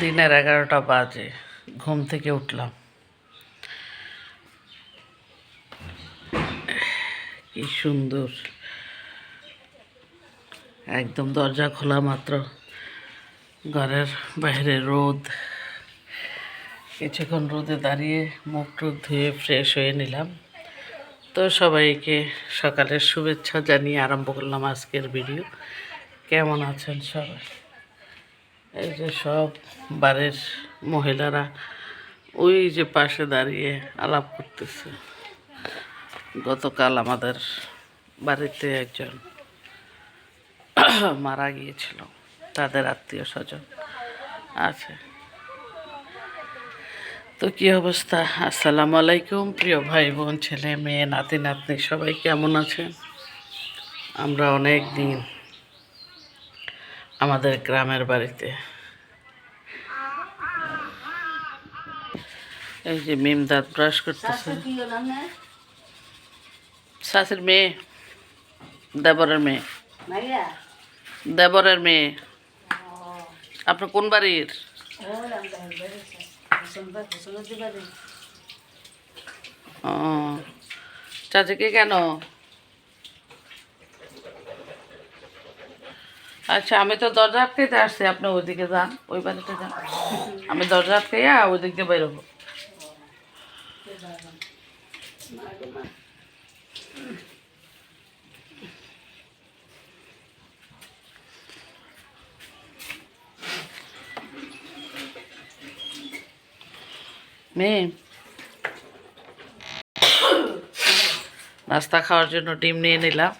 দিনের এগারোটা বাজে, ঘুম থেকে উঠলাম। কি সুন্দর। একদম দরজা খোলা মাত্র। ঘরের বাইরে রোদ। কিছুক্ষণ রোদে দাঁড়িয়ে মুখ টুক ধুয়ে ফ্রেশ হয়ে নিলাম। তো সবাইকে সকালের শুভেচ্ছা জানিয়ে আরম্ভ করলাম আজকের ভিডিও কেমন আছেন সবাই? এই যে সব বাড়ির মহিলারা ওই যে পাশে দাঁড়িয়ে আলাপ করতেছে। গতকাল আমাদের বাড়িতে একজন মারা গিয়েছিল। তাদের আত্মীয় স্বজন আছে। তো কী অবস্থা? আসসালামু আলাইকুম, প্রিয় ভাই বোন ছেলে, মেয়ে, নাতি, নাতনি, সবাই কেমন আছেন? আমরা অনেক দিন আমাদের গ্রামের বাড়িতে। এই যে মিম দাঁত ব্রাশ করতেছে। শাশুর মেয়ে দেবরের মেয়ে। দেবরের মেয়ে। আপনার কোন বাড়ির? ও। চাচিকে কেন? আচ্ছা আমি তো দরজা আটকাইতে আসছি, আপনি ওইদিকে যান, ওই বাড়িতে যান। আমি দরজা আটকাইয়া ওই দিক দিয়ে বেরোবো মেয়ে, নাস্তা খাওয়ার জন্য ডিম নিয়ে নিলাম।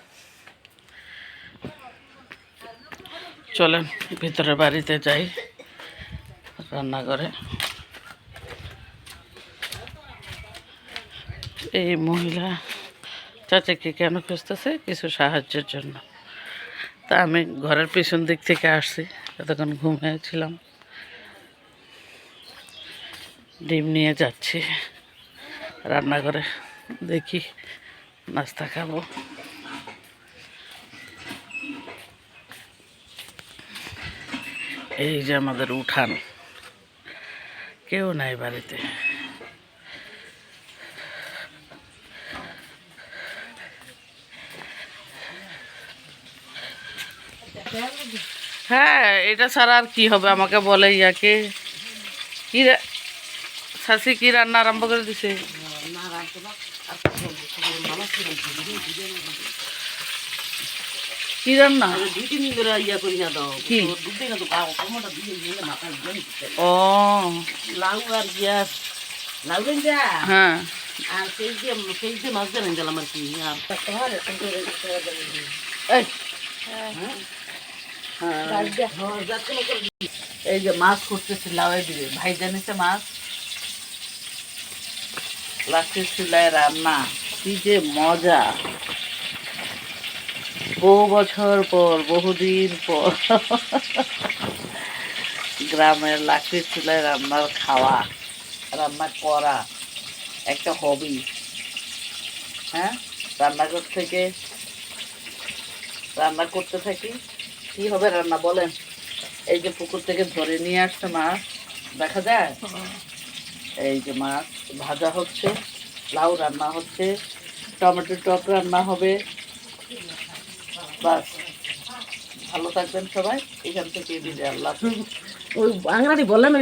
চলেন ভিতরে বাড়িতে যাই রান্নাঘরে। এই মহিলা চাচাকে কেন খুঁজতেছে? কিছু সাহায্যের জন্য। তা আমি ঘরের পিছন দিক থেকে আসছি, এতক্ষণ ঘুমিয়েছিলাম ডিম নিয়ে যাচ্ছি। রান্নাঘরে দেখি নাস্তা খাব। এই যে আমাদের উঠান। কেউ নাই বাড়িতে। হ্যাঁ এটা ছাড়া আর কি হবে? আমাকে বলে ইয়াকে। কি শাশি কি রান্না আরম্ভ করে দিছে? কি রান্না? দুই তিন দিন ধরে ইয়া করি না দাও কি? দুধে না তো কমটা দিয়ে দিয়ে দিতে ও। লাউ আর গ্যাস লাউ দেন যা। হ্যাঁ। আর সেই যে সেই যে মাছ দেন গেলাম আর কি আর এই, এই যে মাছ করতেছি লাউয়ে দিবে। ভাই জানিছে মাছ? লাঠির চুলায় রান্না। কি যে মজা। বহু বছর পর বহুদিন পর। গ্রামের লাকড়ির চুলায় রান্নার খাওয়া রান্না করা একটা হবি হ্যাঁ? রান্নাঘর থেকে রান্না করতে থাকি। কি হবে রান্না বলেন? এই যে পুকুর থেকে ধরে নিয়ে আসছে মাছ দেখা যায়? এই যে মাছ ভাজা হচ্ছে লাউ রান্না হচ্ছে টমেটো টক রান্না হবে বাস ভালো থাকবেন সবাই এখান থেকে বিদায় আল্লাহ। ওই বাংলাটি বললাম